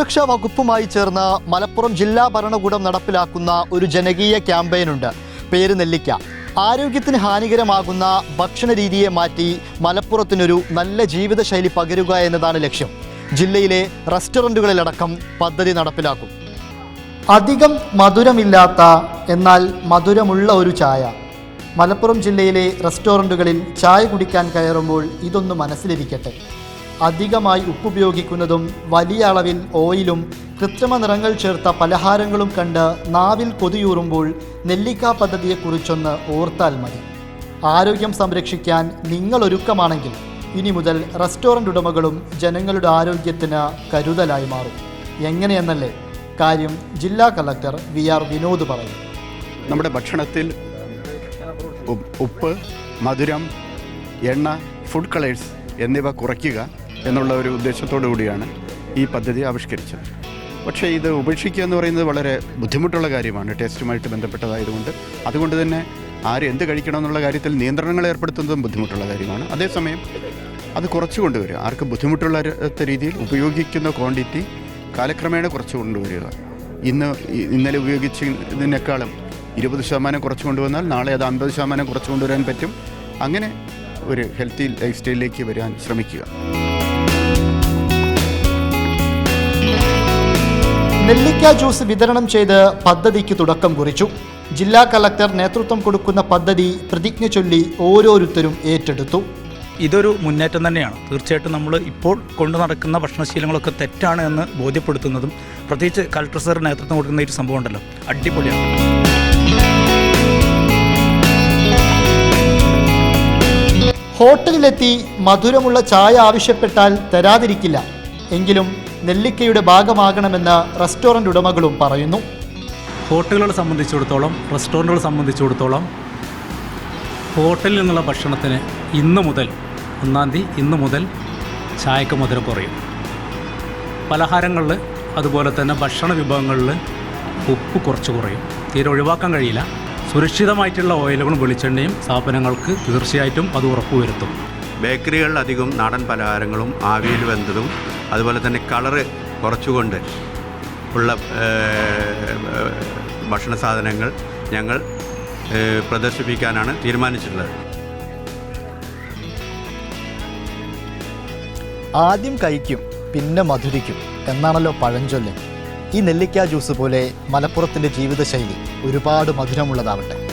ഭക്ഷ്യ വകുപ്പുമായി ചേർന്ന് മലപ്പുറം ജില്ലാ ഭരണകൂടം നടപ്പിലാക്കുന്ന ഒരു ജനകീയ ക്യാമ്പയിനുണ്ട്. പേര് നെല്ലിക്ക. ആരോഗ്യത്തിന് ഹാനികരമാകുന്ന ഭക്ഷണ രീതിയെ മാറ്റി മലപ്പുറത്തിനൊരു നല്ല ജീവിതശൈലി പകരുക എന്നതാണ് ലക്ഷ്യം. ജില്ലയിലെ റെസ്റ്റോറന്റുകളിലടക്കം പദ്ധതി നടപ്പിലാക്കും. അധികം മധുരമില്ലാത്ത എന്നാൽ മധുരമുള്ള ഒരു ചായ. മലപ്പുറം ജില്ലയിലെ റെസ്റ്റോറന്റുകളിൽ ചായ കുടിക്കാൻ കയറുമ്പോൾ ഇതൊന്ന് മനസ്സിലിരിക്കട്ടെ. അധികമായി ഉപ്പുപയോഗിക്കുന്നതും വലിയ അളവിൽ ഓയിലും കൃത്രിമ നിറങ്ങൾ ചേർത്ത പലഹാരങ്ങളും കണ്ട് നാവിൽ കൊതിയൂറുമ്പോൾ നെല്ലിക്ക പദ്ധതിയെക്കുറിച്ചൊന്ന് ഓർത്താൽ മതി. ആരോഗ്യം സംരക്ഷിക്കാൻ നിങ്ങൾ ഒരുക്കമാണെങ്കിൽ ഇനി മുതൽ റെസ്റ്റോറന്റ് ഉടമകളും ജനങ്ങളുടെ ആരോഗ്യത്തിന് കരുതലായി മാറും. എങ്ങനെയെന്നല്ലേ? കാര്യം ജില്ലാ കളക്ടർ വി ആർ വിനോദ് പറയും. നമ്മുടെ ഭക്ഷണത്തിൽ ഉപ്പ് മധുരം എണ്ണ ഫുഡ് കളേഴ്സ് എന്നിവ കുറയ്ക്കുക എന്നുള്ള ഒരു ഉദ്ദേശത്തോടു കൂടിയാണ് ഈ പദ്ധതി ആവിഷ്കരിച്ചത്. പക്ഷേ ഇത് ഉപേക്ഷിക്കുക എന്ന് പറയുന്നത് വളരെ ബുദ്ധിമുട്ടുള്ള കാര്യമാണ്. ടേസ്റ്റുമായിട്ട് ബന്ധപ്പെട്ടതായതുകൊണ്ട്. അതുകൊണ്ട് തന്നെ ആര് എന്ത് കഴിക്കണം എന്നുള്ള കാര്യത്തിൽ നിയന്ത്രണങ്ങൾ ഏർപ്പെടുത്തുന്നതും ബുദ്ധിമുട്ടുള്ള കാര്യമാണ്. അതേസമയം അത് കുറച്ചു കൊണ്ടുവരിക. ആർക്ക് ബുദ്ധിമുട്ടുള്ള രീതിയിൽ ഉപയോഗിക്കുന്ന ക്വാണ്ടിറ്റി കാലക്രമേണ കുറച്ച് കൊണ്ടുവരിക. ഇന്ന് ഇന്നലെ ഉപയോഗിച്ചതിനേക്കാളും ഇരുപത് ശതമാനം കുറച്ച് കൊണ്ടുവന്നാൽ നാളെ അത് അൻപത് ശതമാനം കുറച്ച് കൊണ്ടുവരാൻ പറ്റും. അങ്ങനെ ഒരു ഹെൽത്തി ലൈഫ് സ്റ്റൈലിലേക്ക് വരാൻ ശ്രമിക്കുക. നെല്ലിക്ക ജ്യൂസ് വിതരണം ചെയ്ത് പദ്ധതിക്ക് തുടക്കം കുറിച്ചു. ജില്ലാ കളക്ടർ നേതൃത്വം കൊടുക്കുന്ന പദ്ധതി പ്രതിജ്ഞ ചൊല്ലി ഓരോരുത്തരും ഏറ്റെടുത്തു. ഇതൊരു മുന്നേറ്റം തന്നെയാണ്. തീർച്ചയായിട്ടും നമ്മൾ ഇപ്പോൾ കൊണ്ടു നടക്കുന്ന ഭക്ഷണശീലങ്ങളൊക്കെ തെറ്റാണ് എന്ന് ബോധ്യപ്പെടുത്തുന്നതും പ്രത്യേകിച്ച് കളക്ടർ സാർ നേതൃത്വം കൊടുക്കുന്ന ഒരു സംഭവം ഉണ്ടല്ലോ. അടിപൊളിയാണ്. ഹോട്ടലിലെത്തി മധുരമുള്ള ചായ ആവശ്യപ്പെട്ടാൽ തരാതിരിക്കില്ല. എങ്കിലും നെല്ലിക്കയുടെ ഭാഗമാകണമെന്ന് റെസ്റ്റോറന്റ് ഉടമകളും പറയുന്നു. ഹോട്ടലുകളെ സംബന്ധിച്ചിടത്തോളം റെസ്റ്റോറന്റുകളെ സംബന്ധിച്ചിടത്തോളം ഹോട്ടലിൽ നിന്നുള്ള ഭക്ഷണത്തിന് ഇന്ന് മുതൽ ഒന്നാം തീയതി ഇന്ന് മുതൽ ചായക്ക് മധുരം കുറയും. പലഹാരങ്ങളിൽ അതുപോലെ തന്നെ ഭക്ഷണ വിഭവങ്ങളിൽ ഉപ്പ് കുറച്ച് കുറയും. തീരെ ഒഴിവാക്കാൻ കഴിയില്ല. സുരക്ഷിതമായിട്ടുള്ള ഓയിലുകളും വെളിച്ചെണ്ണയും സ്ഥാപനങ്ങൾക്ക് തീർച്ചയായിട്ടും അത് ഉറപ്പുവരുത്തും. ബേക്കറികളിൽ അധികം നാടൻ പലഹാരങ്ങളും ആവിയിൽ വെന്തതും അതുപോലെ തന്നെ കളറ് കുറച്ചുകൊണ്ട് ഉള്ള ഭക്ഷണ സാധനങ്ങൾ ഞങ്ങൾ പ്രദർശിപ്പിക്കാനാണ് തീരുമാനിച്ചിട്ടുള്ളത്. ആദ്യം കഴിക്കും പിന്നെ മധുരിക്കും എന്നാണല്ലോ പഴഞ്ചൊല്ല്. ഈ നെല്ലിക്ക ജ്യൂസ് പോലെ മലപ്പുറത്തിന്റെ ജീവിതശൈലി ഒരുപാട് മധുരമുള്ളതാവട്ടെ.